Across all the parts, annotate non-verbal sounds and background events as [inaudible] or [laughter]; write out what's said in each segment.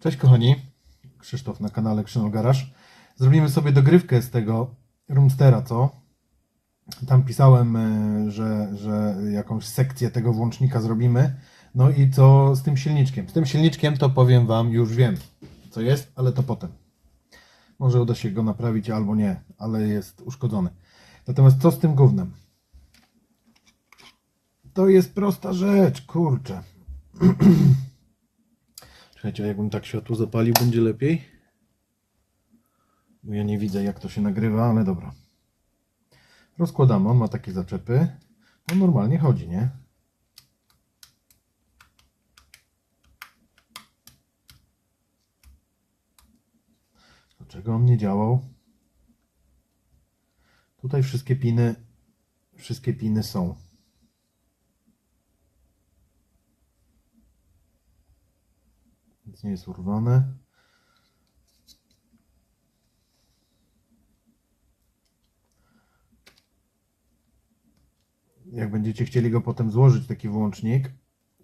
Cześć kochani, Krzysztof na kanale Krzynol Garage. Zrobimy sobie dogrywkę z tego Roomstera, co? Tam pisałem, e, że, że jakąś sekcję tego włącznika zrobimy. No i co z tym silniczkiem? Z tym silniczkiem to powiem Wam, już wiem co jest, ale to potem. Może uda się go naprawić albo nie, ale jest uszkodzony. Natomiast co z tym gównem? To jest prosta rzecz, kurczę. [clears throat] A jakbym tak światło zapalił, będzie lepiej? Bo ja nie widzę, jak to się nagrywa, ale dobra. Rozkładamy, on ma takie zaczepy. On normalnie chodzi, nie? Dlaczego on nie działał? Tutaj wszystkie piny, wszystkie piny są. Nic nie jest urwane. Jak będziecie chcieli go potem złożyć, taki włącznik,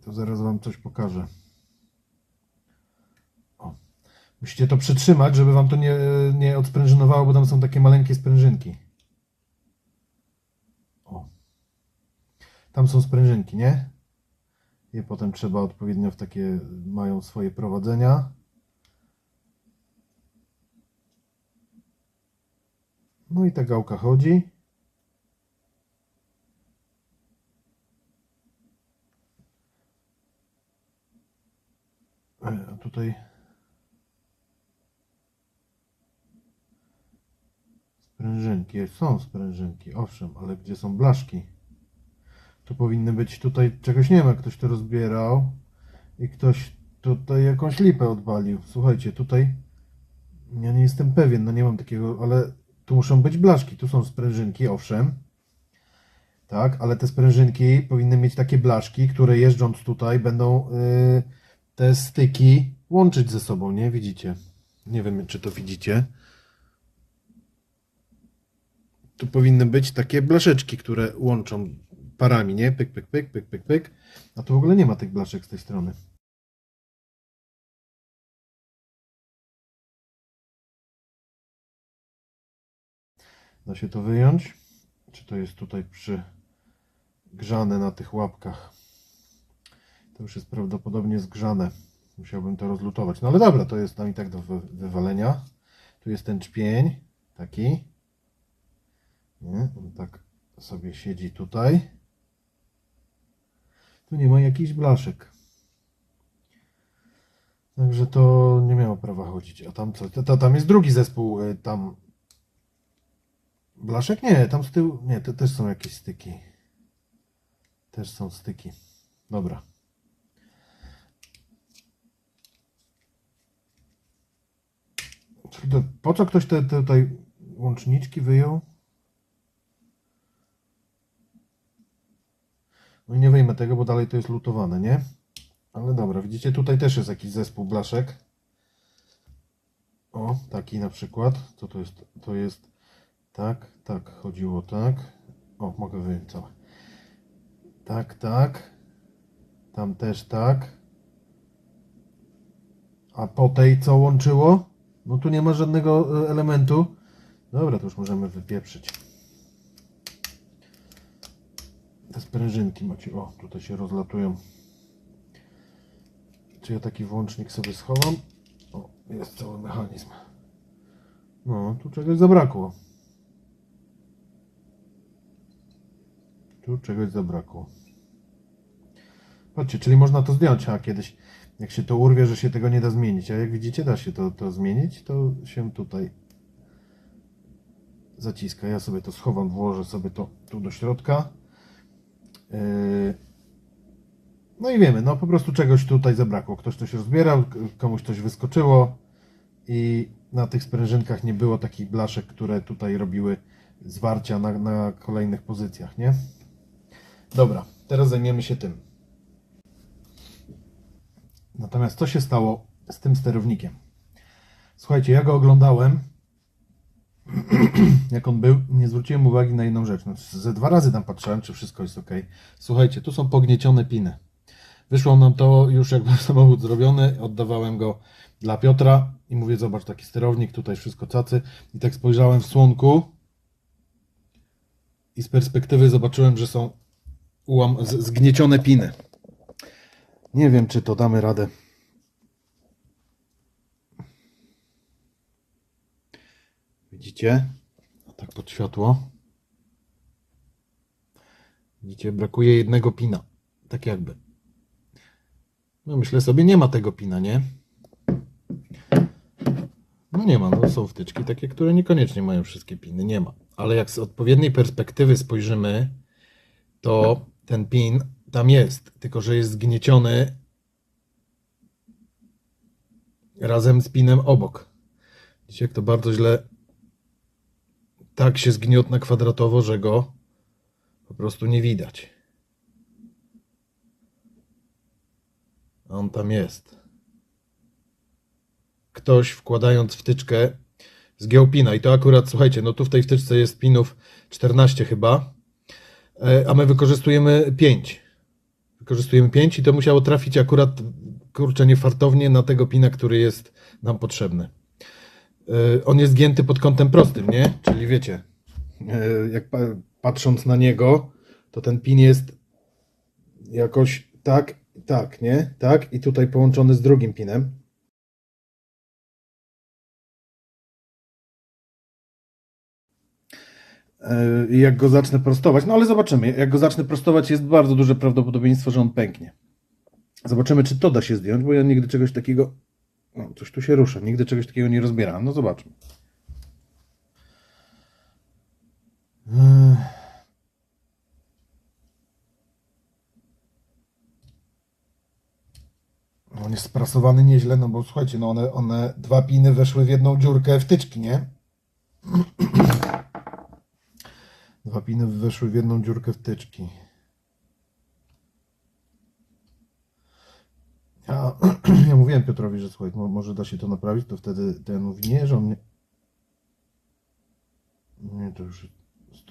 to zaraz Wam coś pokażę. O. Musicie to przytrzymać, żeby Wam to nie, nie odsprężynowało, bo tam są takie maleńkie sprężynki. Tam są sprężynki, nie? Je potem trzeba odpowiednio w takie, mają swoje prowadzenia. No i ta gałka chodzi. E, A tutaj sprężynki, są sprężynki, owszem, ale gdzie są blaszki? Tu powinny być, tutaj czegoś nie ma, ktoś to rozbierał i ktoś tutaj jakąś lipę odwalił. Słuchajcie, tutaj ja nie jestem pewien, no nie mam takiego, ale tu muszą być blaszki, tu są sprężynki, owszem. Tak, ale te sprężynki powinny mieć takie blaszki, które jeżdżąc tutaj będą yy, te styki łączyć ze sobą, nie? Widzicie? Nie wiem, czy to widzicie. Tu powinny być takie blaszeczki, które łączą parami, nie? Pyk, pyk, pyk, pyk, pyk, pyk. A tu w ogóle nie ma tych blaszek z tej strony. Da się to wyjąć? Czy to jest tutaj przygrzane na tych łapkach? To już jest prawdopodobnie zgrzane. Musiałbym to rozlutować. No ale dobra, to jest tam i tak do wy- wywalenia. Tu jest ten czpień, taki. Nie? On tak sobie siedzi tutaj. Tu nie ma jakichś blaszek. Także to nie miało prawa chodzić. A tam co? To, to, tam jest drugi zespół. y, Tam. Blaszek? Nie, tam z tyłu. Nie, to też są jakieś styki. Też są styki. Dobra. Po co ktoś te, te tutaj łączniczki wyjął? No i nie wyjmę tego, bo dalej to jest lutowane, nie? Ale dobra, widzicie, tutaj też jest jakiś zespół blaszek. O, taki na przykład. Co to jest? To jest tak, tak, chodziło tak. O, mogę wyjąć całe. Tak, tak. Tam też tak. A po tej co łączyło? No tu nie ma żadnego e, elementu. Dobra, to już możemy wypieprzyć. Te sprężynki macie. O, tutaj się rozlatują. Czy ja taki włącznik sobie schowam? O, jest cały mechanizm. No, tu czegoś zabrakło. Tu czegoś zabrakło. Patrzcie, czyli można to zdjąć, a kiedyś jak się to urwie, że się tego nie da zmienić. A jak widzicie, da się to, to zmienić, to się tutaj zaciska. Ja sobie to schowam, włożę sobie to tu do środka. Yy, No i wiemy, no po prostu czegoś tutaj zabrakło. Ktoś coś rozbierał, komuś coś wyskoczyło i na tych sprężynkach nie było takich blaszek, które tutaj robiły zwarcia na, na kolejnych pozycjach, nie? Dobra, teraz zajmiemy się tym. Natomiast co się stało z tym sterownikiem? Słuchajcie, ja go oglądałem, [clears throat] jak on był, nie zwróciłem uwagi na jedną rzecz. No, ze dwa razy tam patrzyłem, czy wszystko jest ok. Słuchajcie, tu są pogniecione piny. Wyszło nam to już jak [laughs] samochód zrobiony, oddawałem go dla Piotra i mówię, zobacz, taki sterownik, tutaj wszystko cacy. I tak spojrzałem w słonku i z perspektywy zobaczyłem, że są ułam, zgniecione piny. Nie wiem, czy to damy radę. Widzicie? Tak pod światło. Widzicie, brakuje jednego pina. Tak jakby. No myślę sobie, nie ma tego pina, nie? No nie ma, no są wtyczki takie, które niekoniecznie mają wszystkie piny, nie ma. Ale jak z odpowiedniej perspektywy spojrzymy, to ten pin tam jest, tylko że jest zgnieciony razem z pinem obok. Widzicie, jak to bardzo źle tak się zgniot na kwadratowo, że go po prostu nie widać. A on tam jest. Ktoś wkładając wtyczkę zgiął pina i to akurat, słuchajcie, no tu w tej wtyczce jest pinów 14 chyba, e, a my wykorzystujemy 5. Wykorzystujemy 5 i to musiało trafić akurat, kurczę, niefartownie na tego pina, który jest nam potrzebny. E, On jest gięty pod kątem prostym, nie? Czyli wiecie, e, jak pa- patrząc na niego, to ten pin jest jakoś tak, tak, nie? Tak i tutaj połączony z drugim pinem. E, jak go zacznę prostować, no ale zobaczymy. Jak go zacznę prostować, jest bardzo duże prawdopodobieństwo, że on pęknie. Zobaczymy, czy to da się zdjąć, bo ja nigdy czegoś takiego. No, coś tu się rusza. Nigdy czegoś takiego nie rozbierałem. No zobaczmy. On jest sprasowany nieźle, no bo słuchajcie, no one, one dwa piny weszły w jedną dziurkę wtyczki, nie? Dwa piny weszły w jedną dziurkę wtyczki. Ja, [clears throat] ja mówiłem Piotrowi, że słuchaj, mo- może da się to naprawić, to wtedy ten mówi, nie, że on nie... Nie, to już,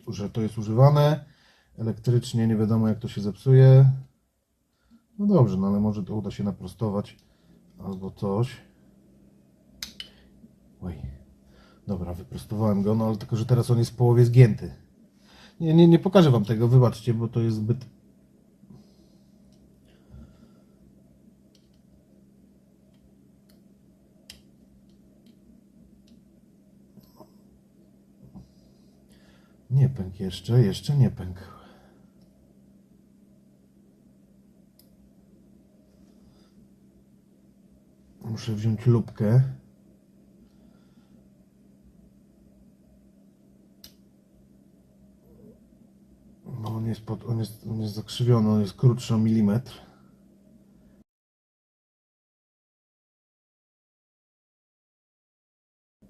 że to jest używane elektrycznie, nie wiadomo jak to się zepsuje. No dobrze, no ale może to uda się naprostować albo coś. Oj. Dobra, wyprostowałem go, no ale tylko, że teraz on jest w połowie zgięty. Nie, nie, nie pokażę wam tego, wybaczcie, bo to jest zbyt... Nie pękł jeszcze, jeszcze nie pękł. Muszę wziąć lupkę. No on jest, pod, on, jest, on jest zakrzywiony, on jest krótszy o milimetr.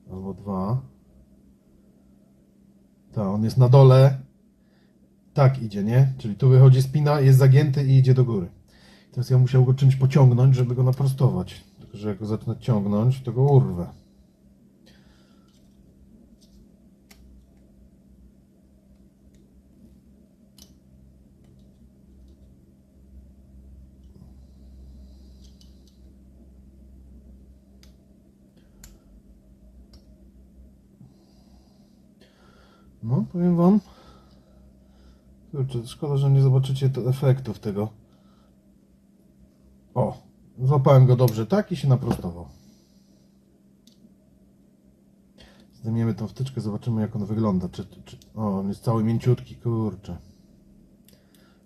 Albo dwa. Tak, on jest na dole. Tak idzie, nie? Czyli tu wychodzi spina, jest zagięty i idzie do góry. Teraz ja musiał go czymś pociągnąć, żeby go naprostować. Tylko, że jak go zacznę ciągnąć, to go urwę. No, powiem wam. Kurczę, szkoda, że nie zobaczycie efektów tego. O, złapałem go dobrze tak i się naprostował. Zdejmiemy tą wtyczkę, zobaczymy jak on wygląda. Czy, czy, o, on jest cały mięciutki, kurczę.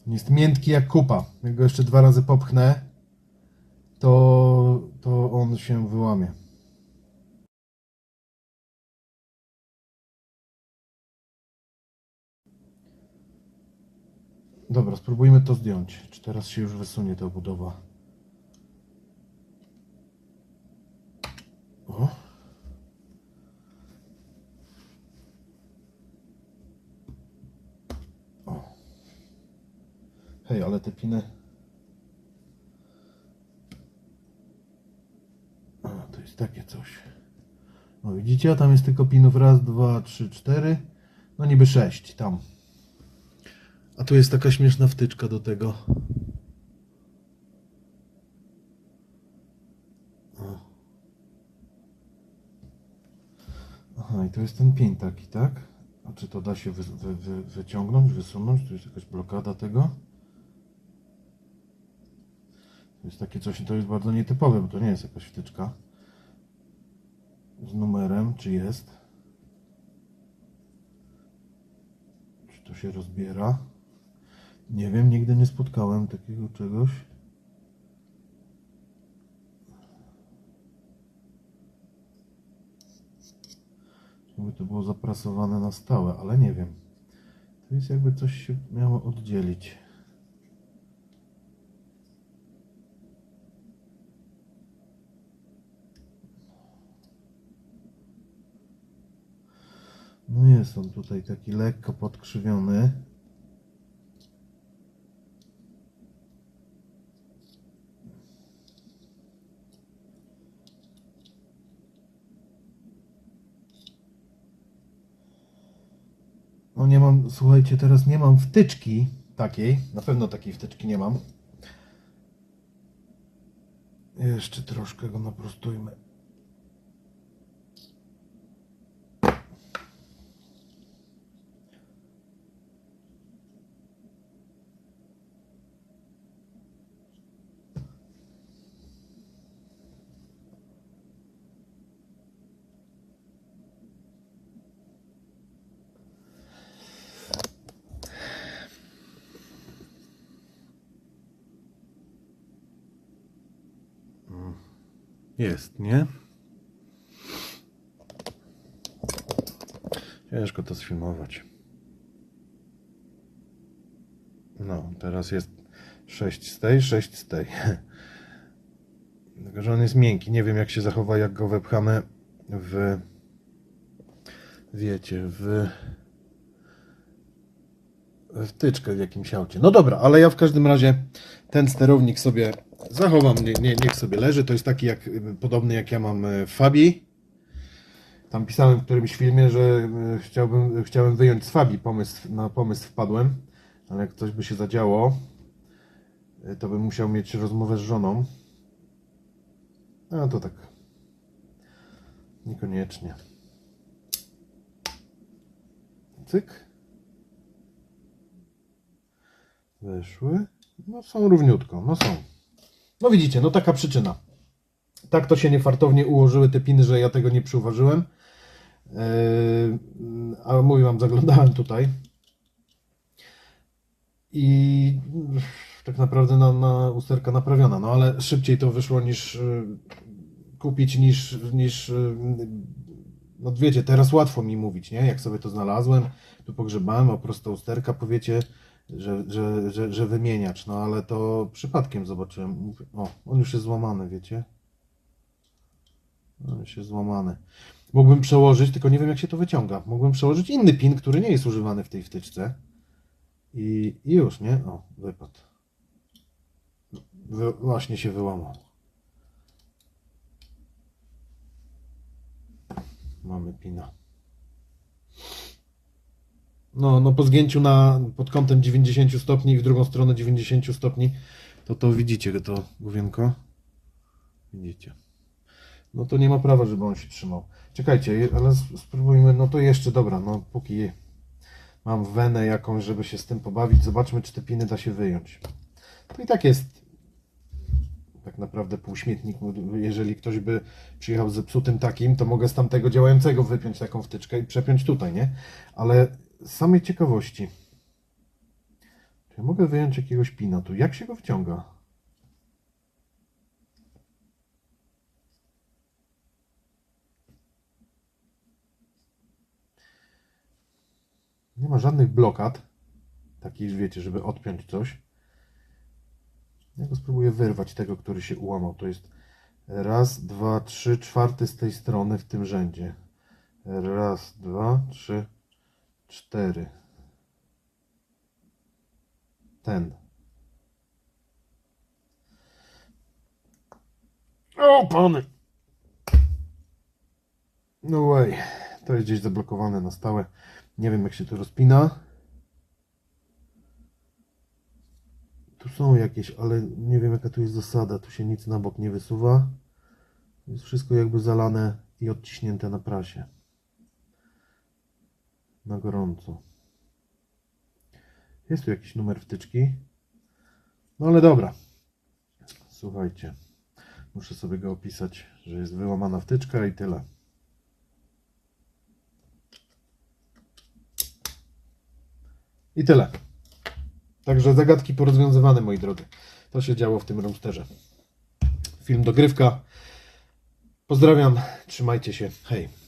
On jest miętki jak kupa. Jak go jeszcze dwa razy popchnę, to, to on się wyłamie. Dobra, spróbujmy to zdjąć. Czy teraz się już wysunie ta budowa? O. O. Hej, ale te piny. A, to jest takie coś. No widzicie, tam jest tylko pinów raz, dwa, trzy, cztery. No niby sześć tam. A tu jest taka śmieszna wtyczka do tego. O. Aha, i to jest ten pień taki, tak? A czy to da się wy, wy, wy, wyciągnąć, wysunąć? Tu jest jakaś blokada tego. To jest takie coś, to jest bardzo nietypowe, bo to nie jest jakaś wtyczka z numerem, czy jest. Czy to się rozbiera? Nie wiem, nigdy nie spotkałem takiego czegoś. Jakby to było zaprasowane na stałe, ale nie wiem. To jest jakby coś się miało oddzielić. No jest on tutaj taki lekko podkrzywiony. No nie mam, słuchajcie, teraz nie mam wtyczki takiej. Na pewno takiej wtyczki nie mam. Jeszcze troszkę go naprostujmy. Jest, nie? Ciężko to sfilmować. No, teraz jest 6 z tej, 6 z tej. [laughs] Tylko, że on jest miękki. Nie wiem, jak się zachowa, jak go wepchamy w. Wiecie, w. Wtyczkę w jakimś aucie. No dobra, ale ja w każdym razie ten sterownik sobie zachowam, nie, nie, niech sobie leży. To jest taki jak, podobny jak ja mam e, w Fabii. Tam pisałem w którymś filmie, że e, chciałbym, chciałem wyjąć z Fabii pomysł, na pomysł wpadłem, ale jak coś by się zadziało, e, to bym musiał mieć rozmowę z żoną. No to tak. Niekoniecznie. Cyk. Weszły. No są równiutko, no są. No widzicie, no taka przyczyna. Tak to się niefartownie ułożyły te piny, że ja tego nie przyuważyłem. Yy, ale mówię wam, zaglądałem tutaj. I tak naprawdę na, na usterka naprawiona. No ale szybciej to wyszło niż yy, kupić, niż, niż yy, no wiecie, teraz łatwo mi mówić, nie? Jak sobie to znalazłem, tu pogrzebałem, a prosto usterka, powiecie, że, że, że, że wymieniacz, no ale to przypadkiem zobaczyłem. Mówię, O, on już jest złamany, wiecie? On już jest złamany. Mógłbym przełożyć, tylko nie wiem jak się to wyciąga. Mógłbym przełożyć inny pin, który nie jest używany w tej wtyczce. I, i już, nie? O, wypadł. Wy, właśnie się wyłamał. Mamy pina. No, no po zgięciu na, pod kątem 90 stopni i w drugą stronę 90 stopni, to to widzicie to główienko. Widzicie. No to nie ma prawa, żeby on się trzymał. Czekajcie, ale spróbujmy, no to jeszcze, dobra, no póki mam wenę jakąś, żeby się z tym pobawić, zobaczmy, czy te piny da się wyjąć. To i tak jest tak naprawdę półśmietnik. Jeżeli ktoś by przyjechał zepsutym takim, to mogę z tamtego działającego wypiąć taką wtyczkę i przepiąć tutaj, nie? Ale samej ciekawości, czy ja mogę wyjąć jakiegoś pina tu? Jak się go wciąga? Nie ma żadnych blokad, takich, wiecie, żeby odpiąć coś. Ja go spróbuję wyrwać tego, który się ułamał. To jest raz, dwa, trzy, czwarty z tej strony w tym rzędzie. Raz, dwa, trzy, cztery. Ten. O, pany! No way. To jest gdzieś zablokowane na stałe. Nie wiem, jak się to rozpina. Tu są jakieś, ale nie wiem, jaka tu jest zasada. Tu się nic na bok nie wysuwa. Jest wszystko jakby zalane i odciśnięte na prasie. Na gorąco. Jest tu jakiś numer wtyczki. No ale dobra. Słuchajcie. Muszę sobie go opisać, że jest wyłamana wtyczka i tyle. I tyle. Także zagadki porozwiązywane, moi drodzy. To się działo w tym roomsterze. Film dogrywka. Pozdrawiam, trzymajcie się. Hej.